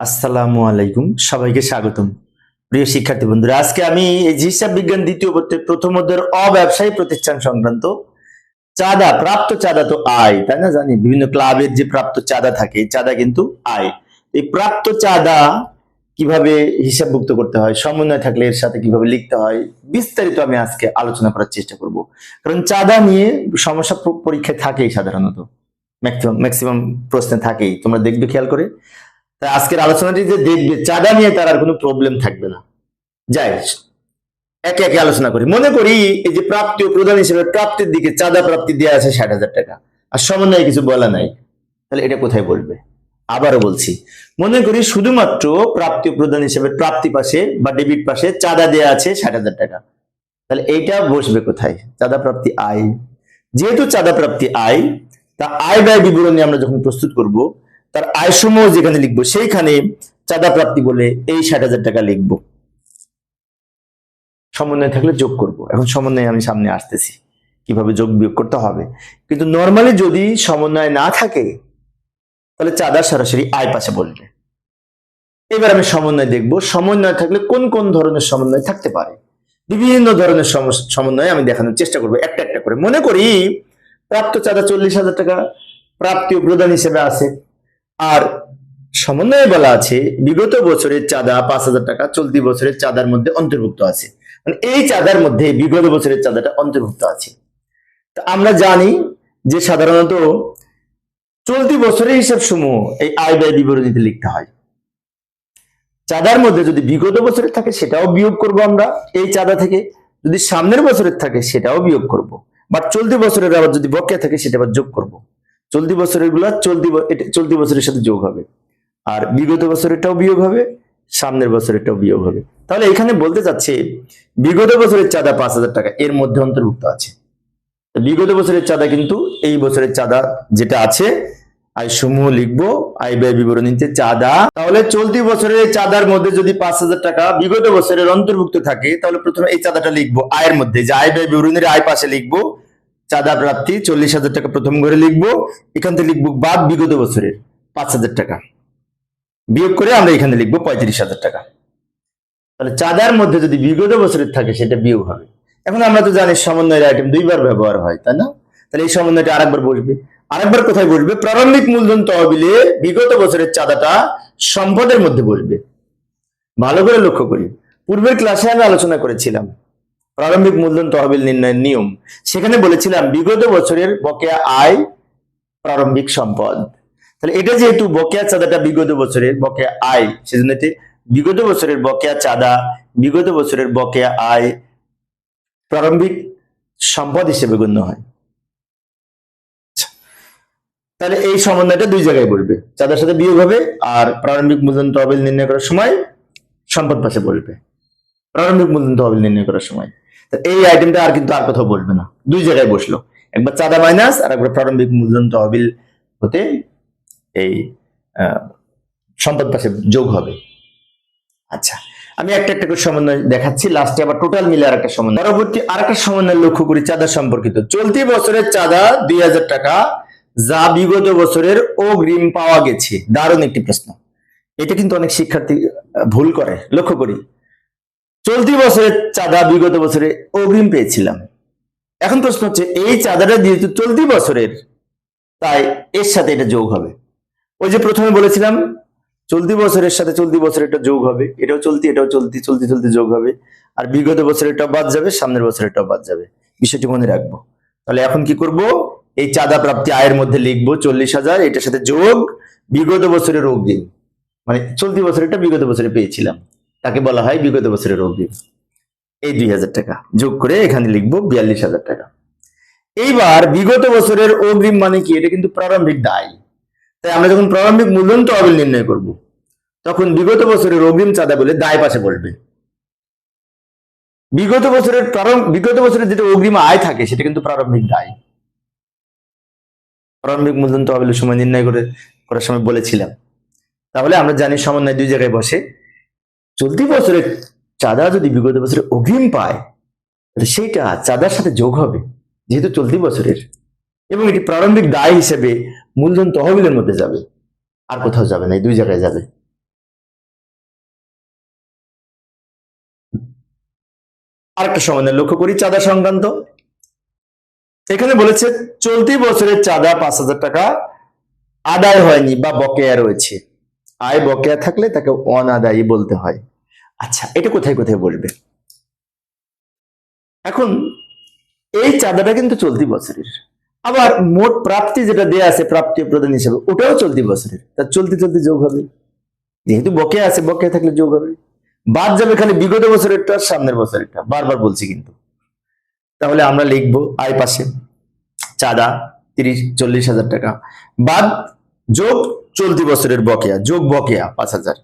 আসসালামু আলাইকুম, সবাইকে স্বাগতম। প্রিয় শিক্ষার্থী বন্ধুরা, আজকে আমি এই হিসাব বিজ্ঞান দ্বিতীয় পত্রের প্রথম অধ্যায়ের অব্যবসায়ী প্রতিষ্ঠান সংক্রান্ত চাঁদা, প্রাপ্ত চাঁদা তো আয়, তাই না জানি? বিভিন্ন ক্লাবের যে প্রাপ্ত চাঁদা থাকে চাঁদা কিন্তু আয়। এই প্রাপ্ত চাঁদা কীভাবে হিসাবভুক্ত করতে হয়, সমন্বয় থাকলে এর সাথে কীভাবে লিখতে হয়, বিস্তারিত আমি আজকে আলোচনা করার চেষ্টা করব। কারণ চাঁদা নিয়ে সমস্যা পরীক্ষায় থাকেই সাধারণত। ম্যাক্সিমাম ম্যাক্সিমাম প্রশ্নে থাকেই, তোমরা দেখবে খেয়াল করে। তাই আজকের আলোচনাটি যে দেখবে, চাঁদা নিয়ে তার আর কোনো প্রবলেম থাকবে না। যাই একে একে আলোচনা করি। মনে করি এই যে প্রাপ্তি ও প্রদান হিসেবে প্রাপ্তির দিকে চাঁদা প্রাপ্তি দেওয়া আছে ষাট হাজার টাকা। আর সমন্বয়ে কিছু বলা নাই। তাহলে এটা কোথায় বলবে? আবারও বলছি। মনে করি শুধুমাত্র প্রাপ্তি প্রদান হিসেবে প্রাপ্তি পাশে বা ডেবিট পাশে চাঁদা দেওয়া আছে ষাট হাজার টাকা। তাহলে এইটা বসবে কোথায়? চাঁদা প্রাপ্তি আয়। যেহেতু চাঁদা প্রাপ্তি আয়, তা আয় ব্যয় বিবরণী আমরা যখন প্রস্তুত করব তার আয় সমূহ যেখানে লিখব, সেইখানে চাঁদা প্রাপ্তি বলে এই ষাট হাজার টাকা লিখব। সমন্বয় থাকলে যোগ করব। এখন সমন্বয় আমি সামনে আসতেছি, কীভাবে যোগ বিয়োগ করতে হবে। কিন্তু নর্মালি যদি সমন্বয় না থাকে, তাহলে চাঁদা সরাসরি আয় পাশে বলবে। এবার আমি সমন্বয় দেখব, সমন্বয় থাকলে কোন কোন ধরনের সমন্বয় থাকতে পারে? বিভিন্ন ধরনের সমন্বয় আমি দেখানোর চেষ্টা করব, একটা একটা করে। মনে করি, প্রাপ্ত চাঁদা চল্লিশ হাজার টাকা, প্রাপ্তি প্রদান হিসেবে আছে। আর সমন্বয়ে বলা আছে, বিগত বছরের চাঁদা পাঁচ হাজার টাকা, চলতি বছরের চাঁদার মধ্যে অন্তর্ভুক্ত আছে। মানে এই চাঁদার মধ্যে বিগত বছরের চাঁদাটা অন্তর্ভুক্ত আছে। তা আমরা জানি যে সাধারণত চলতি বছরের হিসাব সমূহ এই আয় ব্যয় বিবরণীতে লিখতে হয়। চাঁদার মধ্যে যদি বিগত বছরের থাকে, সেটাও বিয়োগ করব আমরা এই চাঁদা থেকে। যদি সামনের বছরের থাকে, সেটাও বিয়োগ করব। বাট চলতি বছরের আবার যদি বকেয়া থাকে, সেটা আবার যোগ করব। চলতি বছরেরগুলা চলতি চলতি বছরের সাথে যোগ হবে। আর বিগত বছরেরটাও বিয়োগ হবে, সামনের বছরেরটাও বিয়োগ হবে। তাহলে এখানে বলতে চাচ্ছে, বিগত বছরের চাঁদা পাঁচ হাজার টাকা, এর মধ্যে অন্তর্ভুক্ত আছে। বিগত বছরের চাঁদা কিন্তু এই বছরের চাঁদা যেটা আছে, আয় সমূহ লিখব, আয় ব্যয় বিবরণীতে চাঁদা। তাহলে চলতি বছরের চাঁদার মধ্যে যদি পাঁচ হাজার টাকা বিগত বছরের অন্তর্ভুক্ত থাকে, তাহলে প্রথমে এই চাঁদাটা লিখব, আয়ের মধ্যে, যে আয় ব্যয় বিবরণীর আয় পাশে লিখব চাঁদা প্রাপ্তি চল্লিশ হাজার টাকা প্রথম ঘরে লিখব, এখান থেকে লিখব বাদ বিগত বছরের পাঁচ হাজার টাকা। বিয়োগ করে আমরা এখানে লিখব পঁয়ত্রিশ হাজার টাকা। তাহলে চাঁদার মধ্যে যদি বিগত বছরের থাকে, সেটা বিয়োগ হবে। এখন আমরা তো জানি সমন্বয়ের আইটেম দুইবার ব্যবহার হয়, তাই না? তাহলে এই সমন্বয়টা আরেকবার বসবে। আরেকবার কোথায় বসবে? প্রারম্ভিক মূলধন তহবিলে বিগত বছরের চাঁদাটা সম্পদের মধ্যে বসবে। ভালো করে লক্ষ্য করি। পূর্বের ক্লাসে আমি আলোচনা করেছিলাম। প্রারম্ভিক মূলধন তহবিল নির্ণয়ের নিয়ম। সেখানে বলেছিলাম, বিগত বছরের বকেয়া আয় প্রারম্ভিক সম্পদ। তাহলে এটা যেহেতু বকেয়া চাঁদাটা বিগত বছরের বকেয়া আয়, সেজন্য বিগত বছরের বকেয়া চাঁদা, বিগত বছরের বকেয়া আয় প্রারম্ভিক সম্পদ হিসেবে গণ্য হয়। আচ্ছা। তাহলে এই সমন্বয়টা দুই জায়গায় বলবে। চাঁদার সাথে বিয়োগ হবে আর প্রারম্ভিক মূলধন তহবিল নির্ণয় করার সময় সম্পদ পাশে বলবে। প্রারম্ভিক মূলধন তহবিল নির্ণয় করার সময়। এই আইটেমটা আর কিন্তু আর কোথাও বলবে না। দুই জায়গায় বসল। একবার চাঁদা মাইনাস আর একবার প্রারম্ভিক মূলধন তহবিল হতে এই সম্পদ পাশে যোগ হবে। আচ্ছা আমি একটা একটা করে সমন্বয় দেখাচ্ছি। লাস্টে আবার টোটাল মিলে আর একটা সমন্বয়। পরবর্তী আর একটা সমন্বয় লক্ষ্য করি, চাঁদা সম্পর্কিত। চলতি বছরের চাঁদা দুই হাজার টাকা, যা বিগত বছরের অগ্রিম পাওয়া গেছে। দারুণ একটি প্রশ্ন। এটা কিন্তু অনেক শিক্ষার্থী ভুল করে। লক্ষ্য করি চলতি বছরের চাঁদা, বিগত বছরে অগ্রিম পেয়েছিলাম। এখন প্রশ্ন হচ্ছে, এই চাঁদাটা যেহেতু চলতি বছরের, তাই এর সাথে এটা যোগ হবে। ওই যে প্রথমে বলেছিলাম, চলতি বছরের সাথে চলতি বছরের এটা যোগ হবে। এটাও চলতি এটাও চলতি চলতি চলতি যোগ হবে। আর বিগত বছরেরটাও বাদ যাবে, সামনের বছরেরটাও বাদ যাবে। বিষয়টি মনে রাখব। তাহলে এখন কি করব? এই চাঁদা প্রাপ্তি আয়ের মধ্যে লিখব চল্লিশ হাজার, এটার সাথে যোগ, বিগত বছরের অগ্রিম। মানে চলতি বছর বছরেরটা বিগত বছরে পেয়েছিলাম। তাকে বলা হয় বিগত বছরের অগ্রিম এই দুই হাজার টাকা। যোগ করে এখানে লিখব বিয়াল্লিশ হাজার টাকা। এইবার বিগত বছরের অগ্রিম মানে কি? এটা কিন্তু প্রারম্ভিক দায়। তাই আমরা যখন প্রারম্ভিক মূলধন তহবিল নির্ণয় করব, তখন বিগত বছরের অগ্রিম চাঁদা বলে দায় পাশে বলবে বিগত বছরের বিগত বছরের যেটা অগ্রিম আয় থাকে, সেটা কিন্তু প্রারম্ভিক দায়। প্রারম্ভিক মূলধন তহবিলের সময় নির্ণয় করে করার সময় বলেছিলাম। তাহলে আমরা জানি সমন্বয় দুই জায়গায় বসে। চলতি বছরে চাঁদা যদি বিগত বছরে অগ্রিম পায়, তাহলে সেইটা চাঁদার সাথে যোগ হবে, যেহেতু চলতি বছরের। এবং এটি প্রারম্ভিক দায় হিসেবে মূলধন তহবিলের মধ্যে যাবে, আর কোথাও যাবে না, এই দুই জায়গায় যাবে। আরেকটা একটা লক্ষ্য করি, চাঁদা সংক্রান্ত। এখানে বলেছে, চলতি বছরের চাঁদা পাঁচ হাজার টাকা আদায় হয়নি বা বকেয়া রয়েছে। আয় বকেয়া থাকলে তাকে অনাদায়ী বলতে হয়। আচ্ছা এটা কোথায় কোথায় বলবে? এখন এই চাঁদাটা কিন্তু চলতি বছরের। আবার মোট প্রাপ্তি যেটা দেয়া আছে, প্রাপ্তি প্রদান হিসেবে, ওটাও চলতি বছরের। তার চলতি চলতি যোগ হবে। যেহেতু বকেয়া আছে, বকেয়া থাকলে যোগ হবে। বাদ যাবে খালি বিগত বছরেরটা, সামনের বছরেরটা। বারবার বলছি কিন্তু। তাহলে আমরা লিখব আয় পাশে। চাঁদা তিরিশ, চল্লিশ হাজার টাকা। বাদ যোগ চলতি বছরের বকেয়া, যোগ বকেয়া পাঁচ হাজার।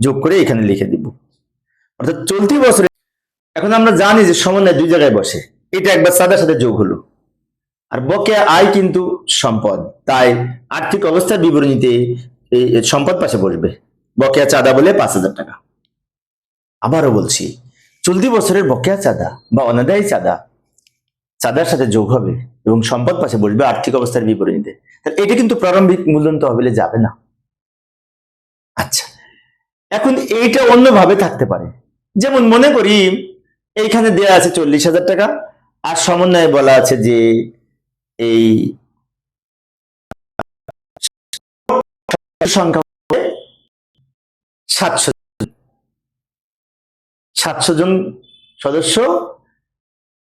যোগ করে এখানে লিখে দিব। অর্থাৎ চলতি বছরে এখন আমরা জানি যে সমন্বয় দুই জায়গায় বসে। এটা একবার চাঁদার সাথে যোগ হলো। আর বকেয়া আয় কিন্তু সম্পদ। তাই আর্থিক অবস্থার বিবরণীতে এই সম্পদ পাশে বসবে। বকেয়া চাঁদা বলে পাঁচ হাজার টাকা। আবারও বলছি, চলতি বছরের বকেয়া চাঁদা বা অনাদায়ী চাঁদা, চাঁদার সাথে যোগ হবে এবং সম্পদ পাশে বসবে আর্থিক অবস্থার বিবরণীতে তাহলে এটা কিন্তু প্রারম্ভিক মূল্যায়ন তহবিলে যাবে না। আচ্ছা এখন এইটা অন্যভাবে থাকতে পারে। যেমন মনে করি, এইখানে দেয়া আছে চল্লিশ হাজার টাকা, আর সমন্বয়ে বলা আছে যে এই সংখ্যা সাতশো সাতশো জন সদস্য,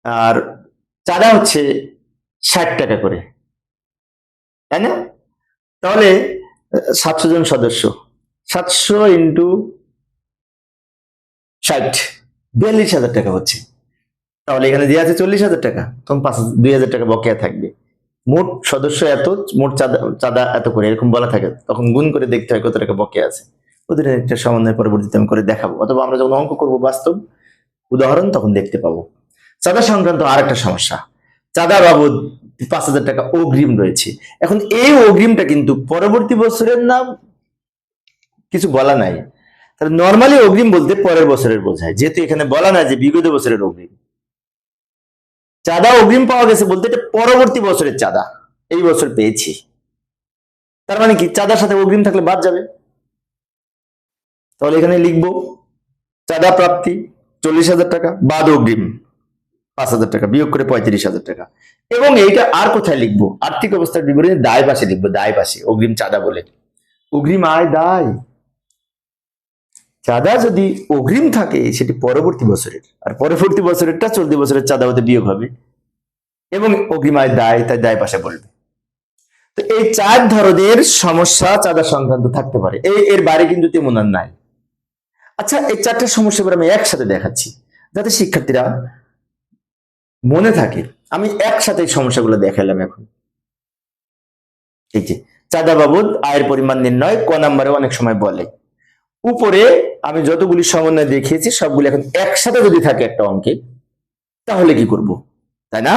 আর চাঁদা হচ্ছে ষাট টাকা করে। তাই না? তাহলে, সাতশো জন সদস্য। সাতশো ইন্টু ষাট, বিয়াল্লিশ হাজার টাকা হচ্ছে। তাহলে এখানে দেওয়া আছে চল্লিশ হাজার টাকা। তখন পাঁচ, দুই হাজার টাকা বকেয়া থাকবে। মোট সদস্য এত, মোট চাঁদা চাঁদা এত করে, এরকম বলা থাকে। তখন গুণ করে দেখতে হয় কত টাকা বকেয়া আছে। ওদের একটা সমন্বয় পরবর্তীতে আমি করে দেখাবো। অথবা আমরা যখন অঙ্ক করব বাস্তব, উদাহরণ তখন দেখতে পাবো। চাঁদা সংক্রান্ত আর একটা সমস্যা। চাঁদা বাবদ পাঁচ হাজার টাকা অগ্রিম রয়েছে। এখন এই অগ্রিমটা কিন্তু পরবর্তী বছরের নাম কিছু বলা নাই। তাহলে নর্মালি অগ্রিম বলতে পরের বছরের বোঝায়। যেহেতু এখানে বলা নাই যে বিগত বছরের অগ্রিম। চাঁদা অগ্রিম পাওয়া গেছে বলতে এটা পরবর্তী বছরের চাঁদা। এই বছর পেয়েছি। তার মানে কি? চাঁদার সাথে অগ্রিম থাকলে বাদ যাবে। তাহলে এখানে লিখব, চাঁদা প্রাপ্তি চল্লিশ হাজার টাকা, বাদ অগ্রিম। পাঁচ হাজার টাকা, বিয়োগ করে পঁয়ত্রিশ হাজার টাকা। এবং এইটা আর কোথায় লিখব? আর্থিক অবস্থার বিবরণী দায় পাশে লিখব, দায় পাশে, অগ্রিম চাঁদা বলে। অগ্রিম আয়, দায়। চাঁদা যদি অগ্রিম থাকে, সেটি পরবর্তী বছরের। আর পরবর্তী বছরেরটা চলতি বছরের চাঁদা হতে বিয়োগ হবে। এবং অগ্রিম আয়, দায়, তাই দায় পাশে বলবে। তো এই চার ধরনের সমস্যা চাঁদা সংক্রান্ত থাকতে পারে। এই এর বাইরে কিন্তু তেমন আর নাই। আচ্ছা এই চারটা সমস্যা আমি একসাথে দেখাচ্ছি। যাতে শিক্ষার্থীরা মনে থাকে, আমি একসাথে সমস্যাগুলো দেখালাম এখন। এই যে চাঁদা বাবদ আয়ের পরিমাণ নির্ণয় ক নাম্বারে অনেক সময় বলে। উপরে আমি যতগুলি সমন্বয় দেখিয়েছি, সবগুলি এখন একসাথে যদি থাকে একটা অঙ্কে, তাহলে কি করব? তাই না?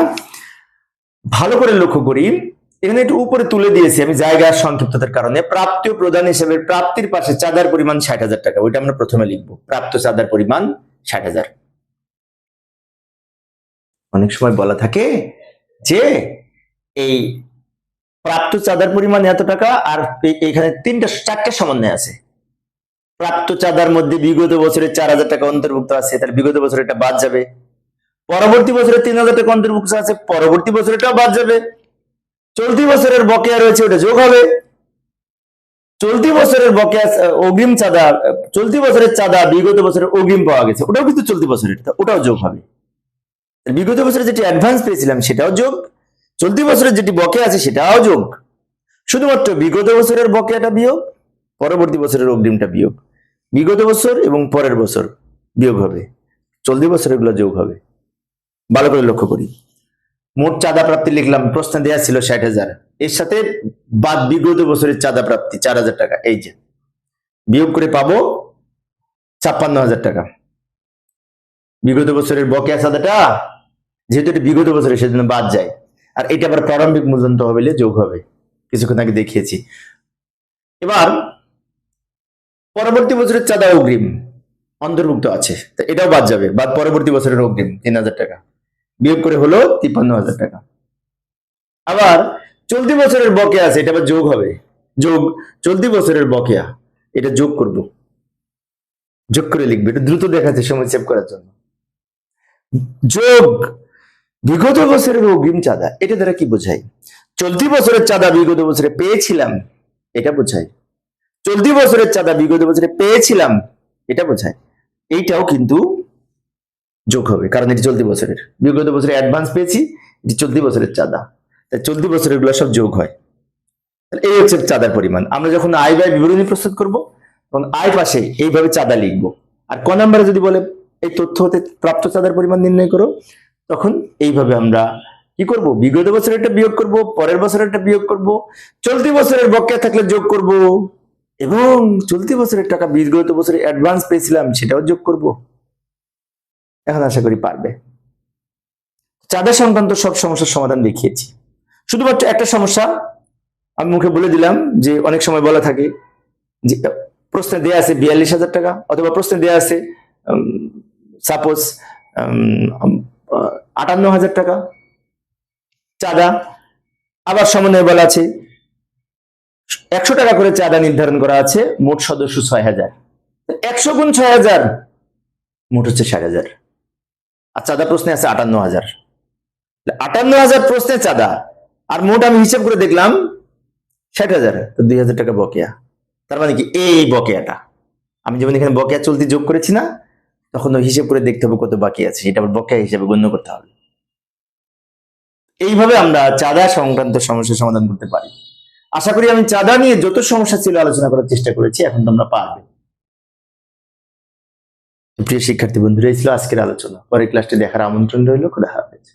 ভালো করে লক্ষ্য করি, এখানে একটু উপরে তুলে দিয়েছি আমি জায়গার সংক্ষিপ্ততার কারণে। প্রাপ্ত প্রদান হিসেবে প্রাপ্তির পাশে চাঁদার পরিমাণ ষাট হাজার টাকা, ওইটা আমরা প্রথমে লিখব। প্রাপ্ত চাঁদার পরিমাণ ষাট হাজার। অনেক সময় বলা থাকে যে এই প্রাপ্ত চাঁদার পরিমাণ এত টাকা আর এখানে তিনটা চারটে সমন্বয় আছে। প্রাপ্ত চাঁদার মধ্যে বিগত বছরের চার হাজার টাকা অন্তর্ভুক্ত আছে, তাহলে বিগত বছর এটা বাদ যাবে। পরবর্তী বছরে তিন হাজার টাকা অন্তর্ভুক্ত আছে, পরবর্তী বছর এটাও বাদ যাবে। চলতি বছরের বকেয়া রয়েছে, ওটা যোগ হবে। চলতি বছরের বকেয়া, অগ্রিম চাঁদা, চলতি বছরের চাঁদা বিগত বছরের অগ্রিম পাওয়া গেছে, ওটাও কিন্তু চলতি বছরের ওটাও যোগ হবে। বিগত বছরে যেটি অ্যাডভান্স পেয়েছিলাম সেটাও যোগ, চলতি বছরের যেটি বকেয়া আছে সেটাও যোগ। শুধুমাত্র বিগত বছরের বকেয়াটা বিয়োগ, পরবর্তী বছরের অগ্রিমটা বিয়োগ। বিগত বছর এবং পরের বছর বিয়োগ হবে। চলতি বছরেরগুলো যোগ হবে। ভালো করে লক্ষ্য করি। মোট চাঁদা প্রাপ্তি লিখলাম, প্রশ্ন দেওয়া ছিল ষাট হাজার। এর সাথে বাদ বিগত বছরের চাঁদা প্রাপ্তি, চার হাজার টাকা, এই যে। বিয়োগ করে পাবো ছাপ্পান্ন হাজার টাকা। বিগত বছরের বকেয়া চাঁদাটা যেহেতু এটা বিগত বছরের, সেজন্য বাদ যায়। আর এটা আবার প্রারম্ভিক মূল্যায়ন তহবিলে যোগ হবে। কিছুক্ষণ আগে দেখিয়েছি। এবার, পরবর্তী বছরের চাঁদা অগ্রিম, অন্তর্ভুক্ত আছে। এটাও বাদ যাবে বাদ পরবর্তী বছরের অগ্রিম, তিন হাজার টাকা। বিয়োগ করে হলো তিপ্পান্ন হাজার টাকা। আবার, চলতি বছরের বকেয়া আছে, এটা আবার যোগ হবে। যোগ, চলতি বছরের বকেয়া, এটা যোগ করব। যোগ করে লিখবে, এটা দ্রুত দেখাচ্ছে, সময় সেভ করার জন্য। যোগ বিগত বছরের অগ্রিম চাঁদা, এটা দ্বারা কি বোঝায়? চলতি বছরের চাঁদা বিগত বছরে পেয়েছিলাম, এটা বোঝায়। চলতি বছরের চাঁদা বিগত বছরে পেয়েছিলাম, এটা বোঝায়। এইটাও কিন্তু যোগ হবে, কারণ এটি চলতি বছরের। বিগত বছরে অ্যাডভান্স পেয়েছি, এটি চলতি বছরের চাঁদা। তাই চলতি বছরেরগুলো সব যোগ হয়। এই হচ্ছে চাঁদার পরিমাণ। আমরা যখন আয় ব্যয় বিবরণী প্রস্তুত করব, তখন আয় পাশে এইভাবে চাঁদা লিখব। আর ক নাম্বারে যদি বলে, এই তথ্য হতে প্রাপ্ত চাঁদার পরিমাণ নির্ণয় করো তখন এইভাবে আমরা কি করব? বিগত বছরের একটা বিয়োগ করব, পরের বছরের একটা বিয়োগ করব, চলতি বছরের বকেয়া থাকলে যোগ করব এবং চলতি বছরের টাকা বিগত বছরে অ্যাডভান্স পেয়েছিলাম সেটাও যোগ করব। এখন আশা করি পারবে। চাঁদা সংক্রান্ত সব সমস্যার সমাধান দেখিয়েছি। শুধুমাত্র একটা সমস্যা আমি মুখে বলে দিলাম যে অনেক সময় বলা থাকে যে, প্রশ্নে দেয়া আছে বিয়াল্লিশ হাজার টাকা অথবা প্রশ্নে দেয়া আছে সাপোজ আটান্ন হাজার টাকা। চাঁদা। আবার সমন্বয় বলা আছে, একশো টাকা করে চাঁদা নির্ধারণ করা আছে, মোট সদস্য ছয় হাজার একশো গুণ ছয় হাজার মোট হচ্ছে ষাট হাজার আর চাঁদা প্রশ্নে আছে আটান্ন হাজার আটান্ন হাজার প্রশ্নে চাঁদা। আর মোট আমি হিসেব করে দেখলাম ষাট হাজার তো দুই হাজার টাকা বকেয়া। তার মানে কি, এই বকেয়াটা। আমি যেমন এখানে বকেয়া চলতি যোগ করেছি না তখন হিসেব করে দেখতে হবে কত বাকি আছে, সেটা আবার বকেয়া হিসেবে গণ্য করতে হবে। এইভাবে আমরা চাঁদা সংক্রান্ত সমস্যার সমাধান করতে পারি। আশা করি আমি চাঁদা নিয়ে যত সমস্যা ছিল আলোচনা করার চেষ্টা করেছি, এখন তোমরা পারবে। প্রিয় শিক্ষার্থী বন্ধুরা, এই ছিল আজকের আলোচনা। পরের ক্লাসটি দেখার আমন্ত্রণ রইল, খুদা হাফেজ।